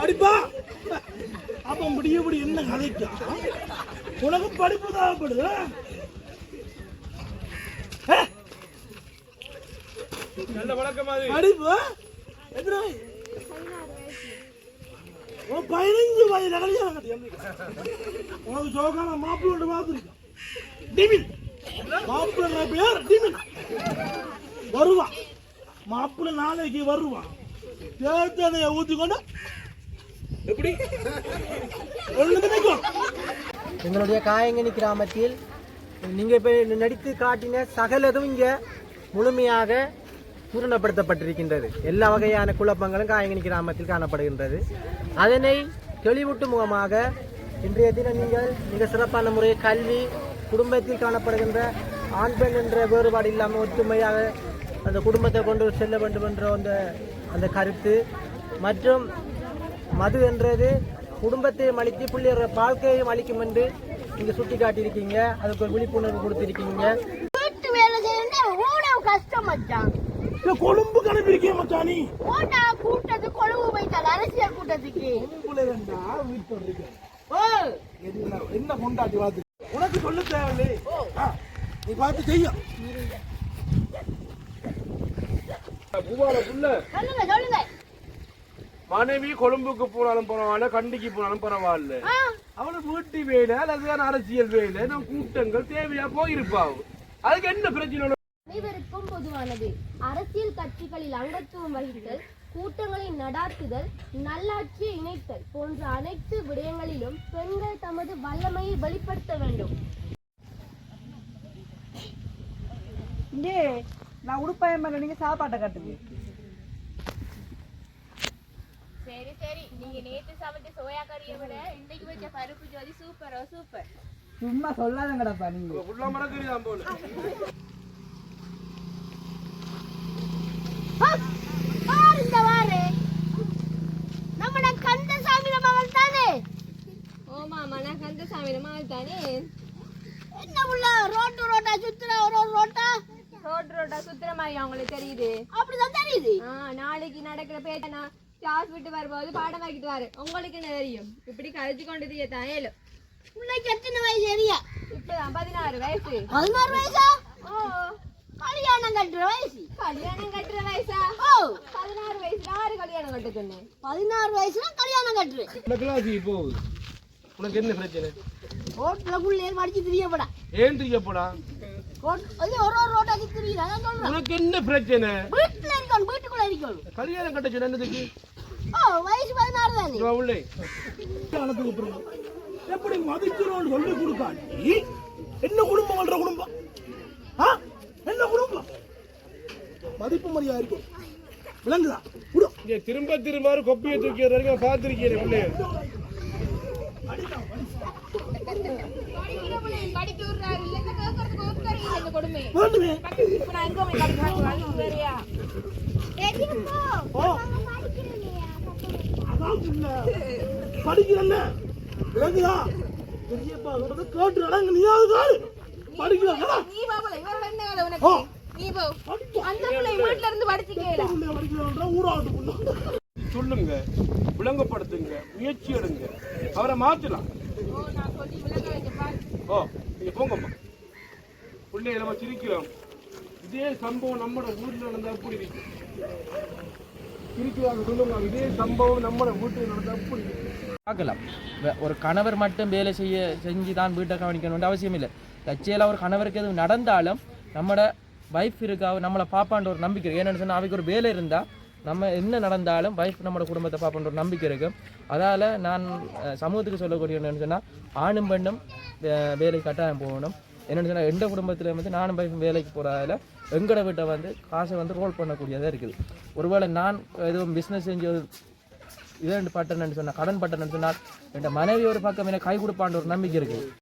படிப்பா? அப்ப முடிய இப்படி என்ன கதைக்கா? உனக்கு படிப்பு தேவைப்படுது. நல்ல வழக்கம் படிப்பு? எத்தனை பதினஞ்சு வயது கல்யாணம் உனக்கு சோகான மாப்பிள்ளை பார்த்துருக்கோம் டிமின். மாப்பிள்ளை பேர் டிமின். வருவான். மாப்பிள்ளை நாளைக்கு வருவான். தேர்தலையை ஊத்தி கொண்டு எப்படி? எங்களுடைய காயங்கனி கிராமத்தில் நீங்கள் இப்போ நடித்து காட்டின சகலதும் இங்கே முழுமையாக பூரணப்படுத்தப்பட்டிருக்கின்றது. எல்லா வகையான குழப்பங்களும் காயங்கனி கிராமத்தில் காணப்படுகின்றது. அதனை தெளிவூட்டு முகமாக இன்றைய தினம் நீங்கள் மிக சிறப்பான முறையில் கல்வி குடும்பத்தில் காணப்படுகின்ற ஆண் பெண் என்ற வேறுபாடு இல்லாமல் ஒற்றுமையாக அந்த குடும்பத்தை கொண்டு செல்ல வேண்டும் என்ற அந்த அந்த கருத்து. மற்றும் மது என்றது குடும்பத்தையும் அழித்து பிள்ளையோட வாழ்க்கையையும் அழிக்கும் என்று நீங்க சுட்டி காட்டியிருக்கீங்க அதுக்கு ஒரு விழிப்புணர்வு கொடுத்திருக்கீங்க. வீட்டு வேலை எவ்வளவு கஷ்டம் மச்சான். கொழும்பு கணப்பிருக்கே மச்சானி. ஓட்டா கூட்டத்து கொழுவு வைத்தால் அரசியல் கூட்டத்துக்கு. கொழும்புல இருந்தா வீட்டு இருக்கு. ஓ. என்ன என்ன கொண்டாட்டி பார்த்து உனக்கு சொல்ல தேவையில்லை நீ பார்த்து செய்ய. பூவால புள்ள சொல்லுங்க சொல்லுங்க. மனைவி கொழும்புக்கு போனாலும் பரவாயில்ல கண்டிக்கு போனாலும் பரவாயில்ல. அவனுக்கு வீட்டு வேலை அல்லது அரசியல் வேலை நம்ம கூட்டங்கள் தேவையா போயிருப்பாவும் அதுக்கு என்ன பிரச்சனை அனைவருக்கும் பொதுவானது. அரசியல் கட்சிகளில் அங்கத்துவம் வகித்தல் கூட்டங்களை நடாத்துதல் நல்லாட்சியை இணைத்தல் போன்ற அனைத்து விடயங்களிலும் பெண்கள் தமது வல்லமையை வெளிப்படுத்த வேண்டும். நான் உடுப்பாயம் நீங்க சாப்பாட்டை கட்டுங்க. சரி சரி. நீங்க நேத்து சமைச்ச சோயா கறியை விட இன்னைக்கு வச்ச பருப்பு ஜோதி சூப்பரோ சூப்பர் சும்மா சொல்லாதங்கடப்பா நீங்க போல. கந்தசாமி மகள் தானே? தானே? என்ன உள்ள ரோட்டு ரோட்டா சுத்துற ஒரு ஒரு ரோட்டா? ரோட் ரோட்டா சுத்துற மாதிரி அவங்களுக்கு தெரியுது. அப்படிதான் தெரியுது. நாளைக்கு நடக்கிற நான் கிளாஸ் விட்டு வரும்போது பாடம் வாங்கிட்டு வாரு. உங்களுக்கு என்ன தெரியும்? இப்படி கழிச்சு கொண்டு தான் ஏழு பிள்ளைக்கு எத்தனை வயசு எரியா இப்பதான் பதினாறு வயசு. பதினாறு வயசா? ஓ. கல்யாணம் கட்டுற வயசு. கல்யாணம் கட்டுற வயசா? ஓ. பதினாறு வயசுல ஆறு கல்யாணம் கட்ட சொன்னேன் பதினாறு வயசுல கல்யாணம் கட்டுற. கிளாஸுக்கு போகுது உனக்கு என்ன பிரச்சனை? ரோட்ல புள்ளைய மடிச்சு திரியப்படா. ஏன் தெரியப்படா? அது ஒரு ஒரு ரோட்டாக்கு திரியுது? அதான் சொல்றேன். உனக்கு என்ன பிரச்சனை? வீட்டுல இருக்கணும் வீட்டுக்குள்ள இருக்கணும். கல்யாணம் கட்ட சொன்ன என்னதுக்கு? ஓ வயசு பதினாறு தானே? உள்ளே. எப்படி மதிக்கிறோம்னு சொல்லி கொடுக்காட்டி என்ன குடும்பம் பண்ற குடும்பம்? ஆ? என்ன குடும்பம்? மதிப்பு மரியாதை இருக்கும். விளங்குதா? இங்க திரும்ப திரும்ப கொப்பியை தூக்கி வரைக்கும் பார்த்துருக்கீங்க பிள்ளைய படிக்க விடுறாரு இல்ல கேட்கறதுக்கு ஒருத்தர் இல்லை இந்த கொடுமை வேண்டுமே இப்ப நான் எங்க போய் படிக்கிறாங்க வேறையா ஓ படிக்கிறல்ல? விளங்குதா? பெரியப்பா சொல்றது கேட்டு நடங்க. நீயாவது காடு படிக்கிறா நீ பாபல இவரோட என்ன வேலை உனக்கு. நீ போ. அந்த பிள்ளை வீட்டுல இருந்து படிச்சுக்கல படிக்கிறா ஊராட்டு புள்ள சொல்லுங்க விளங்கப்படுத்துங்க முயற்சி எடுங்க. அவரை மாற்றலாம் ஓ நான் சொல்லி விளங்க வைக்க பாரு. ஓ நீங்க போங்கம்மா. பிள்ளைய நம்ம சிரிக்கிறோம். இதே சம்பவம் நம்மட ஊர்ல நடந்தா எப்படி இருக்கு இதே சம்பவம் நம்மட பார்க்கலாம். ஒரு கணவர் மட்டும் வேலை செய்ய செஞ்சு தான் வீட்டை கவனிக்கணும்னு அவசியம் இல்லை. தச்சையில் ஒரு கணவருக்கு எதுவும் நடந்தாலும் நம்மட வைஃப் இருக்கா நம்மளை பாப்பான்ற ஒரு நம்பிக்கை ஏன்னு என்னென்னு சொன்னால் அவைக்கு ஒரு வேலை இருந்தால் நம்ம என்ன நடந்தாலும் வைஃப் நம்மளோட குடும்பத்தை பார்ப்பன்ற ஒரு நம்பிக்கை இருக்குது அதால் நான் சமூகத்துக்கு சொல்லக்கூடிய என்னென்னு சொன்னால் ஆணும் பெண்ணும் வே- வேலைக்கு கட்டாயம் போகணும். என்னென்னு சொன்னால் எந்த குடும்பத்தில் வந்து நானும் வைஃபும் வேலைக்கு போகிறதால எங்களோட வீட்டை வந்து காசை வந்து ரோல் பண்ணக்கூடியதாக இருக்குது. ஒருவேளை நான் எதுவும் பிஸ்னஸ் செஞ்சு ஒரு இதே பட்டன்னு சொன்னால் கடன் பட்டனன்னு சொன்னால் என் மனைவி ஒரு பக்கம் எனக்கு கை கொடுப்பான்ற ஒரு நம்பிக்கை இருக்குது.